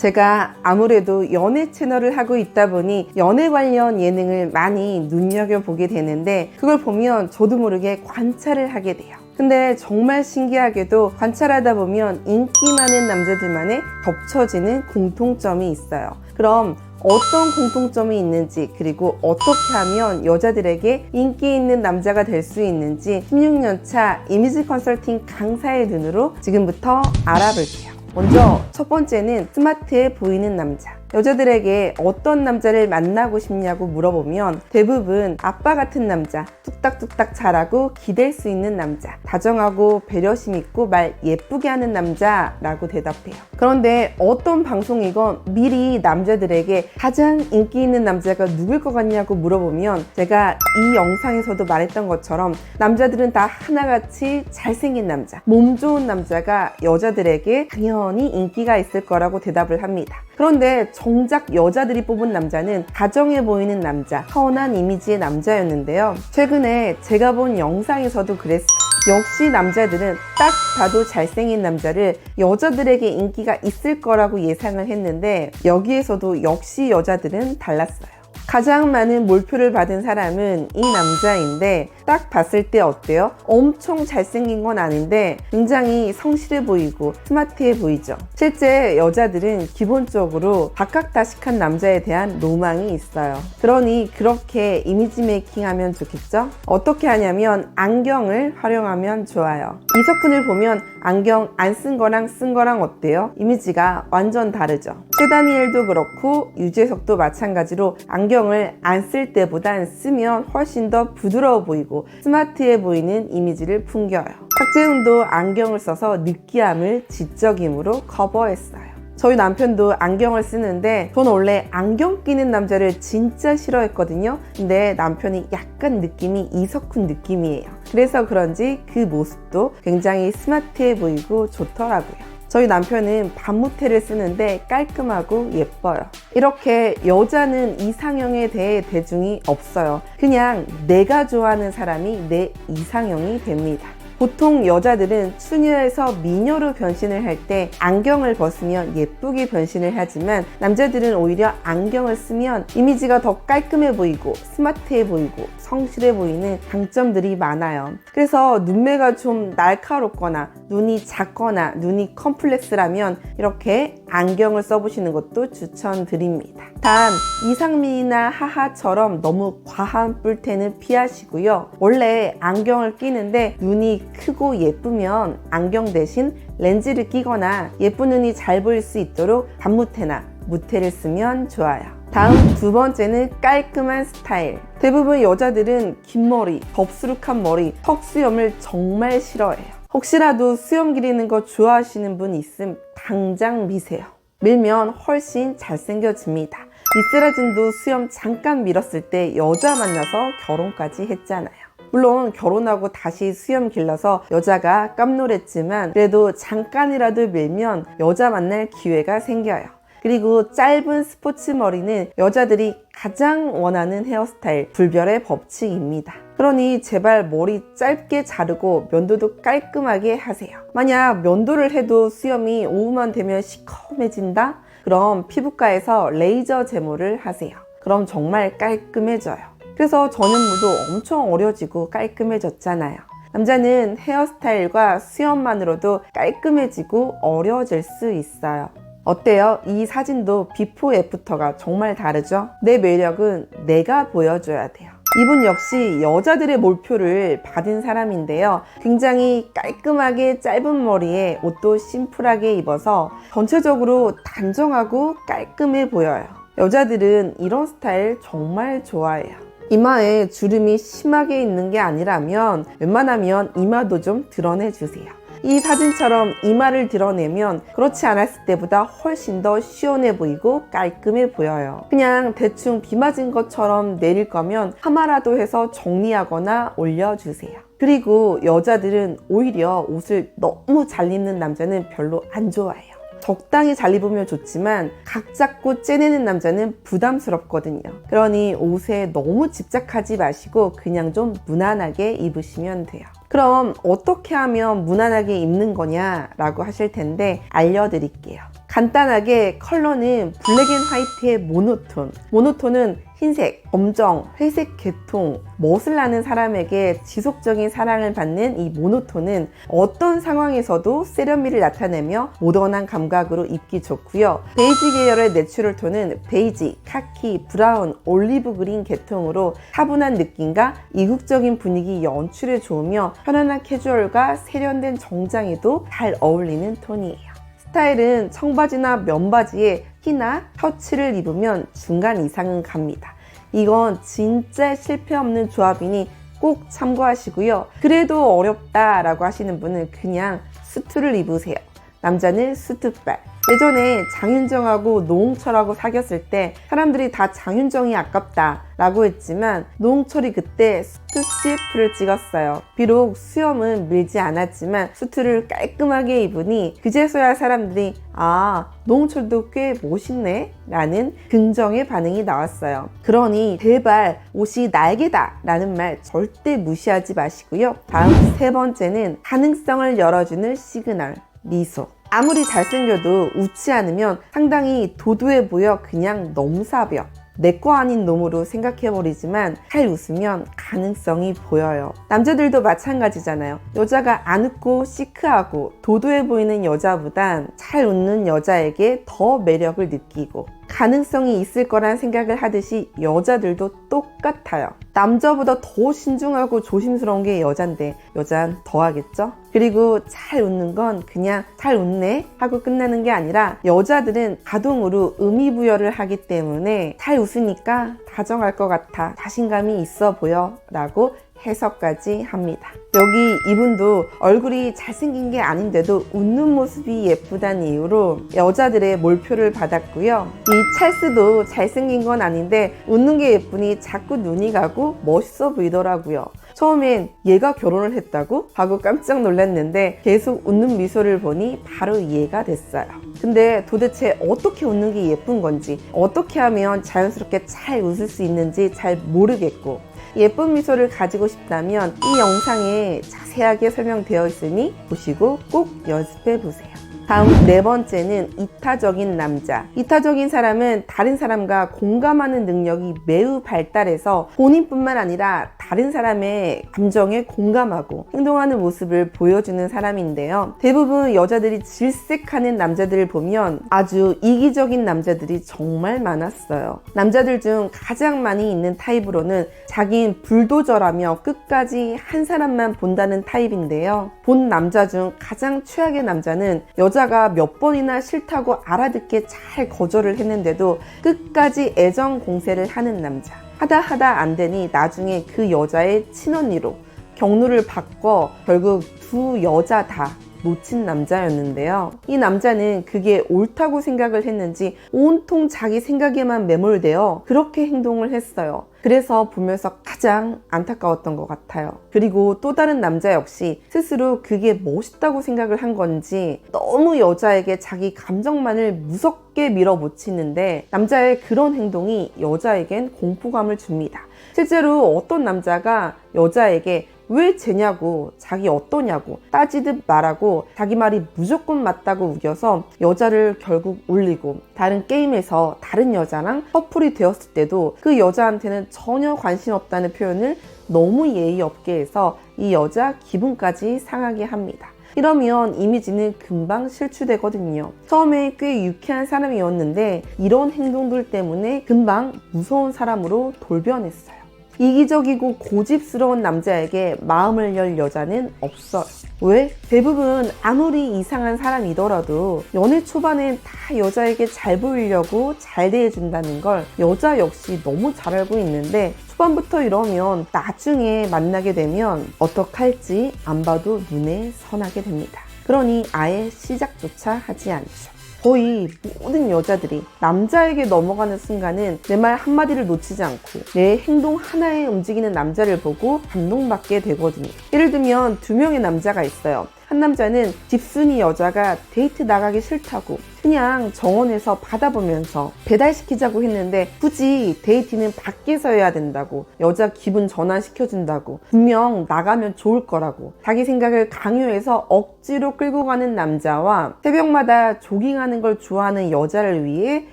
제가 아무래도 연애 채널을 하고 있다 보니 연애 관련 예능을 많이 눈여겨보게 되는데 그걸 보면 저도 모르게 관찰을 하게 돼요. 근데 정말 신기하게도 관찰하다 보면 인기 많은 남자들만의 겹쳐지는 공통점이 있어요. 그럼 어떤 공통점이 있는지 그리고 어떻게 하면 여자들에게 인기 있는 남자가 될 수 있는지 16년차 이미지 컨설팅 강사의 눈으로 지금부터 알아볼게요. 먼저 첫 번째는 스마트해 보이는 남자. 여자들에게 어떤 남자를 만나고 싶냐고 물어보면 대부분 아빠 같은 남자, 뚝딱뚝딱 잘하고 기댈 수 있는 남자, 다정하고 배려심 있고 말 예쁘게 하는 남자라고 대답해요. 그런데 어떤 방송이건 미리 남자들에게 가장 인기 있는 남자가 누굴 것 같냐고 물어보면 제가 이 영상에서도 말했던 것처럼 남자들은 다 하나같이 잘생긴 남자, 몸 좋은 남자가 여자들에게 당연히 인기가 있을 거라고 대답을 합니다. 그런데 정작 여자들이 뽑은 남자는 다정해 보이는 남자, 타원한 이미지의 남자였는데요. 최근에 제가 본 영상에서도 그랬어요. 역시 남자들은 딱 봐도 잘생긴 남자를 여자들에게 인기가 있을 거라고 예상을 했는데 여기에서도 역시 여자들은 달랐어요. 가장 많은 몰표를 받은 사람은 이 남자인데 딱 봤을 때 어때요? 엄청 잘생긴 건 아닌데 굉장히 성실해 보이고 스마트해 보이죠. 실제 여자들은 기본적으로 박학다식한 남자에 대한 로망이 있어요. 그러니 그렇게 이미지 메이킹 하면 좋겠죠? 어떻게 하냐면 안경을 활용하면 좋아요. 이석훈을 보면 안경 안 쓴 거랑 쓴 거랑 어때요? 이미지가 완전 다르죠. 최다니엘도 그렇고 유재석도 마찬가지로 안경을 안 쓸 때보단 쓰면 훨씬 더 부드러워 보이고 스마트해 보이는 이미지를 풍겨요. 박재훈도 안경을 써서 느끼함을 지적임으로 커버했어요. 저희 남편도 안경을 쓰는데 저는 원래 안경 끼는 남자를 진짜 싫어했거든요. 근데 남편이 약간 느낌이 이석훈 느낌이에요. 그래서 그런지 그 모습도 굉장히 스마트해 보이고 좋더라고요. 저희 남편은 반무태를 쓰는데 깔끔하고 예뻐요. 이렇게 여자는 이상형에 대해 대중이 없어요. 그냥 내가 좋아하는 사람이 내 이상형이 됩니다. 보통 여자들은 추녀에서 미녀로 변신을 할 때 안경을 벗으면 예쁘게 변신을 하지만 남자들은 오히려 안경을 쓰면 이미지가 더 깔끔해 보이고 스마트해 보이고 성실해 보이는 장점들이 많아요. 그래서 눈매가 좀 날카롭거나 눈이 작거나 눈이 컴플렉스라면 이렇게 안경을 써보시는 것도 추천드립니다. 단 이상민이나 하하처럼 너무 과한 뿔테는 피하시고요. 원래 안경을 끼는데 눈이 크고 예쁘면 안경 대신 렌즈를 끼거나 예쁜 눈이 잘 보일 수 있도록 반무태나 무태를 쓰면 좋아요. 다음 두 번째는 깔끔한 스타일. 대부분 여자들은 긴 머리, 덥수룩한 머리, 턱 수염을 정말 싫어해요. 혹시라도 수염 기리는 거 좋아하시는 분 있음 당장 미세요. 밀면 훨씬 잘생겨집니다. 이스라진도 수염 잠깐 밀었을 때 여자 만나서 결혼까지 했잖아요. 물론 결혼하고 다시 수염 길러서 여자가 깜놀했지만 그래도 잠깐이라도 밀면 여자 만날 기회가 생겨요. 그리고 짧은 스포츠 머리는 여자들이 가장 원하는 헤어스타일, 불별의 법칙입니다. 그러니 제발 머리 짧게 자르고 면도도 깔끔하게 하세요. 만약 면도를 해도 수염이 오후만 되면 시커매진다? 그럼 피부과에서 레이저 제모를 하세요. 그럼 정말 깔끔해져요. 그래서 전현무도 엄청 어려지고 깔끔해졌잖아요. 남자는 헤어스타일과 수염만으로도 깔끔해지고 어려질 수 있어요. 어때요? 이 사진도 비포 애프터가 정말 다르죠? 내 매력은 내가 보여줘야 돼요. 이분 역시 여자들의 몰표를 받은 사람인데요. 굉장히 깔끔하게 짧은 머리에 옷도 심플하게 입어서 전체적으로 단정하고 깔끔해 보여요. 여자들은 이런 스타일 정말 좋아해요. 이마에 주름이 심하게 있는 게 아니라면 웬만하면 이마도 좀 드러내 주세요. 이 사진처럼 이마를 드러내면 그렇지 않았을 때보다 훨씬 더 시원해 보이고 깔끔해 보여요. 그냥 대충 비 맞은 것처럼 내릴 거면 파마라도 해서 정리하거나 올려주세요. 그리고 여자들은 오히려 옷을 너무 잘 입는 남자는 별로 안 좋아해요. 적당히 잘 입으면 좋지만 각 잡고 째내는 남자는 부담스럽거든요. 그러니 옷에 너무 집착하지 마시고 그냥 좀 무난하게 입으시면 돼요. 그럼 어떻게 하면 무난하게 입는 거냐라고 하실 텐데 알려드릴게요. 간단하게 컬러는 블랙 앤 화이트의 모노톤. 모노톤은 흰색, 검정, 회색 계통, 멋을 나는 사람에게 지속적인 사랑을 받는 이 모노톤은 어떤 상황에서도 세련미를 나타내며 모던한 감각으로 입기 좋고요. 베이지 계열의 내추럴 톤은 베이지, 카키, 브라운, 올리브 그린 계통으로 차분한 느낌과 이국적인 분위기 연출에 좋으며 편안한 캐주얼과 세련된 정장에도 잘 어울리는 톤이에요. 스타일은 청바지나 면바지에 키나 셔츠를 입으면 중간 이상은 갑니다. 이건 진짜 실패 없는 조합이니 꼭 참고하시고요. 그래도 어렵다라고 하시는 분은 그냥 수트를 입으세요. 남자는 수트발. 예전에 장윤정하고 노홍철하고 사귀었을 때 사람들이 다 장윤정이 아깝다 라고 했지만 노홍철이 그때 수트 CF를 찍었어요. 비록 수염은 밀지 않았지만 수트를 깔끔하게 입으니 그제서야 사람들이 아 노홍철도 꽤 멋있네 라는 긍정의 반응이 나왔어요. 그러니 제발 옷이 날개다 라는 말 절대 무시하지 마시고요. 다음 세 번째는 가능성을 열어주는 시그널 미소. 아무리 잘생겨도 웃지 않으면 상당히 도도해 보여 그냥 넘사벽. 내거 아닌 놈으로 생각해버리지만 잘 웃으면 가능성이 보여요. 남자들도 마찬가지잖아요. 여자가 안 웃고 시크하고 도도해 보이는 여자보단 잘 웃는 여자에게 더 매력을 느끼고 가능성이 있을 거란 생각을 하듯이 여자들도 똑같아요. 남자보다 더 신중하고 조심스러운 게 여잔데 여잔 더 하겠죠? 그리고 잘 웃는 건 그냥 잘 웃네 하고 끝나는 게 아니라 여자들은 자동으로 의미부여를 하기 때문에 잘 웃으니까 다정할 것 같아 자신감이 있어 보여 라고 해석까지 합니다. 여기 이분도 얼굴이 잘생긴 게 아닌데도 웃는 모습이 예쁘다는 이유로 여자들의 몰표를 받았고요. 이 찰스도 잘생긴 건 아닌데 웃는 게 예쁘니 자꾸 눈이 가고 멋있어 보이더라고요. 처음엔 얘가 결혼을 했다고? 하고 깜짝 놀랐는데 계속 웃는 미소를 보니 바로 이해가 됐어요. 근데 도대체 어떻게 웃는 게 예쁜 건지, 어떻게 하면 자연스럽게 잘 웃을 수 있는지 잘 모르겠고, 예쁜 미소를 가지고 싶다면 이 영상에 자세하게 설명되어 있으니 보시고 꼭 연습해 보세요. 다음 네 번째는 이타적인 남자. 이타적인 사람은 다른 사람과 공감하는 능력이 매우 발달해서 본인뿐만 아니라 다른 사람의 감정에 공감하고 행동하는 모습을 보여주는 사람인데요. 대부분 여자들이 질색하는 남자들을 보면 아주 이기적인 남자들이 정말 많았어요. 남자들 중 가장 많이 있는 타입으로는 자기는 불도저라며 끝까지 한 사람만 본다는 타입인데요. 본 남자 중 가장 최악의 남자는 여자 가 몇 번이나 싫다고 알아듣게 잘 거절을 했는데도 끝까지 애정 공세를 하는 남자. 하다 하다 안 되니 나중에 그 여자의 친언니로 경로를 바꿔 결국 두 여자 다 놓친 남자였는데요. 이 남자는 그게 옳다고 생각을 했는지 온통 자기 생각에만 매몰되어 그렇게 행동을 했어요. 그래서 보면서 가장 안타까웠던 것 같아요. 그리고 또 다른 남자 역시 스스로 그게 멋있다고 생각을 한 건지 너무 여자에게 자기 감정만을 무섭게 밀어붙이는데 남자의 그런 행동이 여자에겐 공포감을 줍니다. 실제로 어떤 남자가 여자에게 왜 쟤냐고 자기 어떠냐고 따지듯 말하고 자기 말이 무조건 맞다고 우겨서 여자를 결국 울리고 다른 게임에서 다른 여자랑 커플이 되었을 때도 그 여자한테는 전혀 관심 없다는 표현을 너무 예의 없게 해서 이 여자 기분까지 상하게 합니다. 이러면 이미지는 금방 실추되거든요. 처음에 꽤 유쾌한 사람이었는데 이런 행동들 때문에 금방 무서운 사람으로 돌변했어요. 이기적이고 고집스러운 남자에게 마음을 열 여자는 없어요. 왜? 대부분 아무리 이상한 사람이더라도 연애 초반엔 다 여자에게 잘 보이려고 잘 대해준다는 걸 여자 역시 너무 잘 알고 있는데 초반부터 이러면 나중에 만나게 되면 어떡할지 안 봐도 눈에 선하게 됩니다. 그러니 아예 시작조차 하지 않죠. 거의 모든 여자들이 남자에게 넘어가는 순간은 내 말 한마디를 놓치지 않고 내 행동 하나에 움직이는 남자를 보고 감동받게 되거든요. 예를 들면 두 명의 남자가 있어요. 한 남자는 집순이 여자가 데이트 나가기 싫다고 그냥 정원에서 받아보면서 배달시키자고 했는데 굳이 데이트는 밖에서 해야 된다고 여자 기분 전환시켜준다고 분명 나가면 좋을 거라고 자기 생각을 강요해서 억지로 끌고 가는 남자와 새벽마다 조깅하는 걸 좋아하는 여자를 위해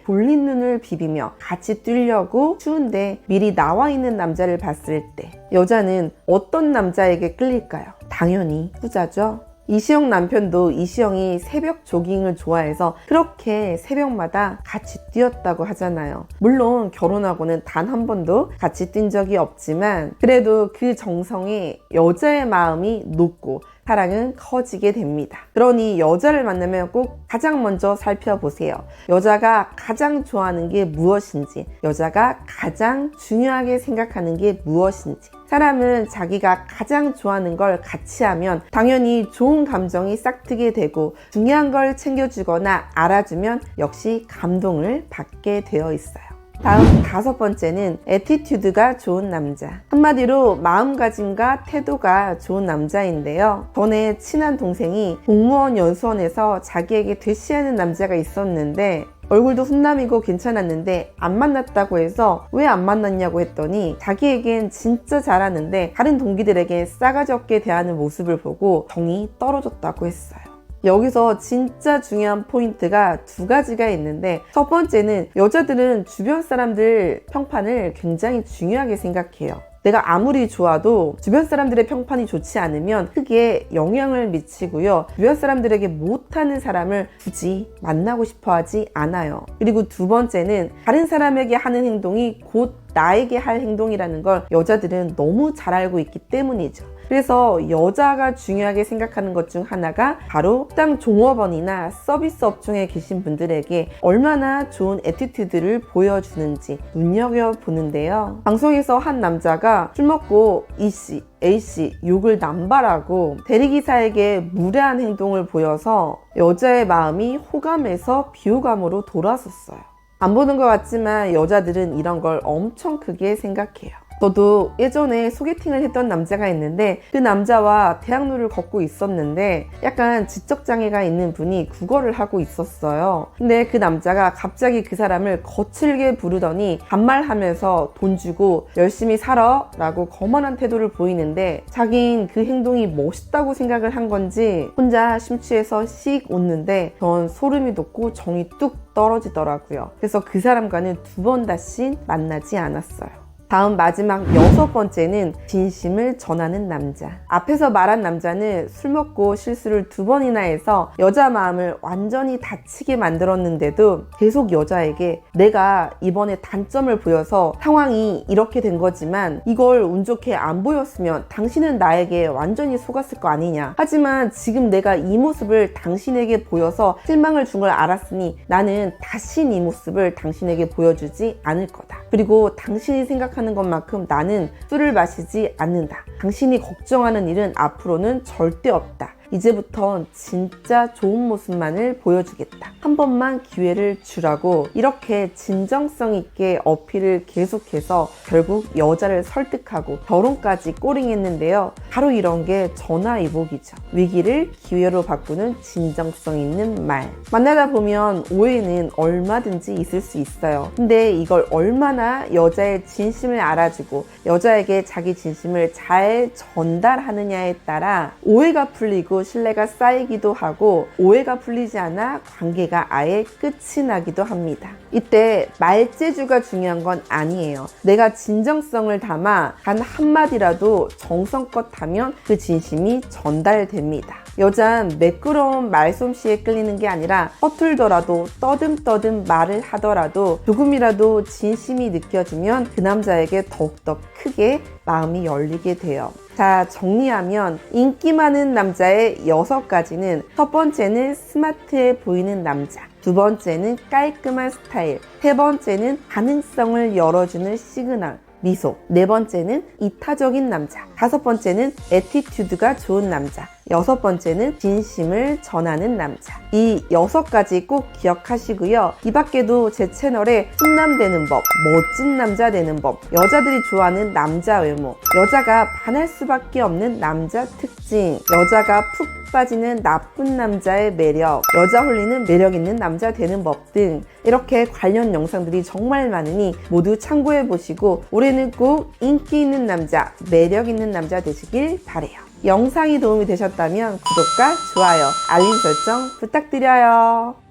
볼린 눈을 비비며 같이 뛰려고 추운데 미리 나와 있는 남자를 봤을 때 여자는 어떤 남자에게 끌릴까요? 당연히 후자죠. 이시영 남편도 이시영이 새벽 조깅을 좋아해서 그렇게 새벽마다 같이 뛰었다고 하잖아요. 물론 결혼하고는 단 한 번도 같이 뛴 적이 없지만 그래도 그 정성에 여자의 마음이 녹고 사랑은 커지게 됩니다. 그러니 여자를 만나면 꼭 가장 먼저 살펴보세요. 여자가 가장 좋아하는 게 무엇인지, 여자가 가장 중요하게 생각하는 게 무엇인지. 사람은 자기가 가장 좋아하는 걸 같이 하면 당연히 좋은 감정이 싹트게 되고 중요한 걸 챙겨주거나 알아주면 역시 감동을 받게 되어 있어요. 다음 다섯 번째는 에티튜드가 좋은 남자. 한마디로 마음가짐과 태도가 좋은 남자인데요. 전에 친한 동생이 공무원 연수원에서 자기에게 대시하는 남자가 있었는데 얼굴도 훈남이고 괜찮았는데 안 만났다고 해서 왜 안 만났냐고 했더니 자기에겐 진짜 잘하는데 다른 동기들에게 싸가지 없게 대하는 모습을 보고 정이 떨어졌다고 했어요. 여기서 진짜 중요한 포인트가 두 가지가 있는데 첫 번째는 여자들은 주변 사람들 평판을 굉장히 중요하게 생각해요. 내가 아무리 좋아도 주변 사람들의 평판이 좋지 않으면 크게 영향을 미치고요. 주변 사람들에게 못하는 사람을 굳이 만나고 싶어 하지 않아요. 그리고 두 번째는 다른 사람에게 하는 행동이 곧 나에게 할 행동이라는 걸 여자들은 너무 잘 알고 있기 때문이죠. 그래서 여자가 중요하게 생각하는 것 중 하나가 바로 식당 종업원이나 서비스 업종에 계신 분들에게 얼마나 좋은 에티튜드를 보여주는지 눈여겨보는데요. 방송에서 한 남자가 술 먹고 E씨, A씨 욕을 남발하고 대리기사에게 무례한 행동을 보여서 여자의 마음이 호감에서 비호감으로 돌아섰어요. 안 보는 것 같지만 여자들은 이런 걸 엄청 크게 생각해요. 저도 예전에 소개팅을 했던 남자가 있는데 그 남자와 대학로를 걷고 있었는데 약간 지적장애가 있는 분이 국어를 하고 있었어요. 근데 그 남자가 갑자기 그 사람을 거칠게 부르더니 반말하면서 돈 주고 열심히 살아 라고 거만한 태도를 보이는데 자긴 그 행동이 멋있다고 생각을 한 건지 혼자 심취해서 씩 웃는데 전 소름이 돋고 정이 뚝 떨어지더라고요. 그래서 그 사람과는 두 번 다시 만나지 않았어요. 다음 마지막 여섯 번째는 진심을 전하는 남자. 앞에서 말한 남자는 술 먹고 실수를 두 번이나 해서 여자 마음을 완전히 다치게 만들었는데도 계속 여자에게 내가 이번에 단점을 보여서 상황이 이렇게 된 거지만 이걸 운 좋게 안 보였으면 당신은 나에게 완전히 속았을 거 아니냐. 하지만 지금 내가 이 모습을 당신에게 보여서 실망을 준 걸 알았으니 나는 다시 이 모습을 당신에게 보여주지 않을 거다. 그리고 당신이 생각 생각하는 것만큼 나는 술을 마시지 않는다. 당신이 걱정하는 일은 앞으로는 절대 없다. 이제부턴 진짜 좋은 모습만을 보여주겠다. 한 번만 기회를 주라고 이렇게 진정성 있게 어필을 계속해서 결국 여자를 설득하고 결혼까지 꼬링했는데요. 바로 이런 게 전화위복이죠. 위기를 기회로 바꾸는 진정성 있는 말. 만나다 보면 오해는 얼마든지 있을 수 있어요. 근데 이걸 얼마나 여자의 진심을 알아주고 여자에게 자기 진심을 잘 전달하느냐에 따라 오해가 풀리고 신뢰가 쌓이기도 하고 오해가 풀리지 않아 관계가 아예 끝이 나기도 합니다. 이때 말재주가 중요한 건 아니에요. 내가 진정성을 담아 단 한마디라도 정성껏 하면 그 진심이 전달됩니다. 여잔 매끄러운 말솜씨에 끌리는 게 아니라 허툴더라도 떠듬떠듬 말을 하더라도 조금이라도 진심이 느껴지면 그 남자에게 더욱더 크게 마음이 열리게 돼요. 자, 정리하면 인기 많은 남자의 여섯 가지는 첫 번째는 스마트해 보이는 남자. 두 번째는 깔끔한 스타일. 세 번째는 가능성을 열어주는 시그널. 미소. 네 번째는 이타적인 남자. 다섯 번째는 에티튜드가 좋은 남자. 여섯 번째는 진심을 전하는 남자. 이 여섯 가지 꼭 기억하시고요. 이 밖에도 제 채널에 훈남 되는 법, 멋진 남자 되는 법, 여자들이 좋아하는 남자 외모, 여자가 반할 수밖에 없는 남자 특징, 여자가 푹 빠지는 나쁜 남자의 매력, 여자 홀리는 매력 있는 남자 되는 법 등 이렇게 관련 영상들이 정말 많으니 모두 참고해 보시고 올해는 꼭 인기 있는 남자, 매력 있는 남자 되시길 바래요. 영상이 도움이 되셨다면 구독과 좋아요, 알림 설정 부탁드려요.